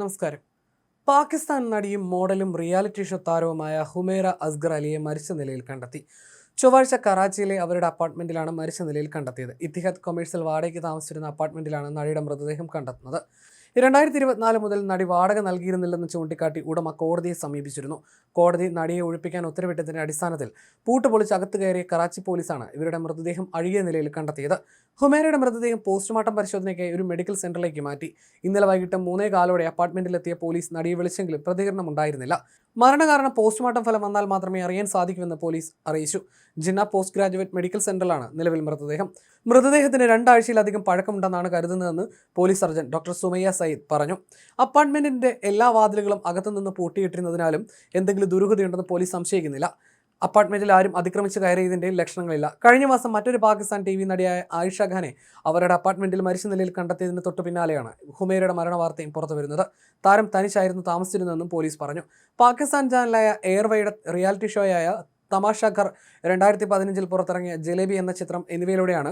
നമസ്കാരം. പാകിസ്ഥാൻ നടിയും മോഡലും റിയാലിറ്റി ഷോ താരവുമായ ഹുമേറ അസ്ഗർ അലിയെ മരിച്ച നിലയിൽ കണ്ടെത്തി. ചൊവ്വാഴ്ച കറാച്ചിയിലെ അവരുടെ അപ്പാർട്ട്മെന്റിലാണ് മരിച്ച നിലയിൽ കണ്ടെത്തിയത്. ഇത്തിഹാദ് കൊമേഴ്സ്യൽ വാടകയ്ക്ക് താമസിച്ചിരുന്ന അപ്പാർട്ട്മെന്റിലാണ് നടിയുടെ മൃതദേഹം കണ്ടെത്തുന്നത്. രണ്ടായിരത്തി ഇരുപത്തിനാല് മുതൽ നടി വാടക നൽകിയിരുന്നില്ലെന്ന് ചൂണ്ടിക്കാട്ടി ഉടമ കോടതിയെ സമീപിച്ചിരുന്നു. കോടതി നടിയെ ഒഴിപ്പിക്കാൻ ഉത്തരവിട്ടതിന്റെ അടിസ്ഥാനത്തിൽ പൂട്ട് പൊളിച്ച് അകത്ത് കയറിയ കറാച്ചി പോലീസാണ് ഇവരുടെ മൃതദേഹം അഴുകിയ നിലയിൽ കണ്ടെത്തിയത്. ഹുമേരയുടെ മൃതദേഹം പോസ്റ്റ്മോർട്ടം പരിശോധനയ്ക്കായി ഒരു മെഡിക്കൽ സെന്ററിലേക്ക് മാറ്റി. ഇന്നലെ വൈകിട്ട് മൂന്നേ കാലോടെ അപ്പാർട്ട്മെന്റിലെത്തിയ പോലീസ് നടിയെ വിളിച്ചെങ്കിലും പ്രതികരണം ഉണ്ടായിരുന്നില്ല മരണകാരണം പോസ്റ്റ്മോർട്ടം ഫലം വന്നാൽ മാത്രമേ അറിയാൻ സാധിക്കുമെന്ന് പോലീസ് അറിയിച്ചു. ജിന്ന പോസ്റ്റ് ഗ്രാജുവേറ്റ് മെഡിക്കൽ സെന്ററിലാണ് നിലവിൽ മൃതദേഹം. മൃതദേഹത്തിന് രണ്ടാഴ്ചയിലധികം പഴക്കമുണ്ടെന്നാണ് കരുതുന്നതെന്ന് police surgeon doctor Sumayya Sayyid പറഞ്ഞു. അപ്പാർട്ട്മെന്റിന്റെ എല്ലാ വാതിലുകളും അകത്തുനിന്ന് പൂട്ടിയിട്ടിരുന്നതിനാലും എന്തെങ്കിലും ദുരൂഹതയുണ്ടെന്ന് പോലീസ് സംശയിക്കുന്നില്ല. അപ്പാർട്ട്മെന്റിൽ ആരും അതിക്രമിച്ച് കയറിയതിന്റെ ലക്ഷണങ്ങളില്ല. കഴിഞ്ഞ മാസം മറ്റൊരു പാകിസ്ഥാൻ ടി വി നടിയായ ആയിഷ ഖാനെ അവരുടെ അപ്പാർട്ട്മെന്റിൽ മരിച്ച നിലയിൽ കണ്ടെത്തിയതിന് തൊട്ടു പിന്നാലെയാണ് ഹുമേരയുടെ മരണ വാർത്തയും പുറത്തു വരുന്നത്. താരം തനിച്ചായിരുന്നു താമസിച്ചിരുന്നതെന്നും പോലീസ് പറഞ്ഞു. പാകിസ്ഥാൻ ചാനലായ എയർവേയുടെ റിയാലിറ്റി ഷോയായ തമാഷ ഘർ രണ്ടായിരത്തി പതിനഞ്ചിൽ പുറത്തിറങ്ങിയ ജലേബി എന്ന ചിത്രം എന്നിവയിലൂടെയാണ്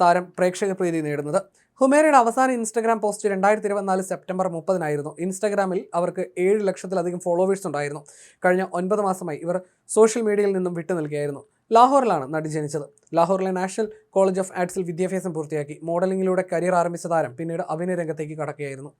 താരം പ്രേക്ഷക പ്രീതി നേടുന്നത്. ഹുമേരയുടെ അവസാന ഇൻസ്റ്റഗ്രാം പോസ്റ്റ് രണ്ടായിരത്തി ഇരുപത്തിനാല് സെപ്റ്റംബർ മുപ്പതിനായിരുന്നു. ഇൻസ്റ്റഗ്രാമിൽ അവർക്ക് ഏഴ് ലക്ഷത്തിലധികം ഫോളോവേഴ്സ് ഉണ്ടായിരുന്നു. കഴിഞ്ഞ ഒൻപത് മാസമായി ഇവർ സോഷ്യൽ മീഡിയയിൽ നിന്നും വിട്ടു നൽകിയായിരുന്നു. ലാഹോറിലാണ് നടി ജനിച്ചത്. ലാഹോറിലെ നാഷണൽ കോളേജ് ഓഫ് ആർട്സിൽ വിദ്യാഭ്യാസം പൂർത്തിയാക്കി. മോഡലിംഗിലൂടെ കരിയർ ആരംഭിച്ച താരം പിന്നീട് അഭിനയ രംഗത്തേക്ക് കടക്കുകയായിരുന്നു.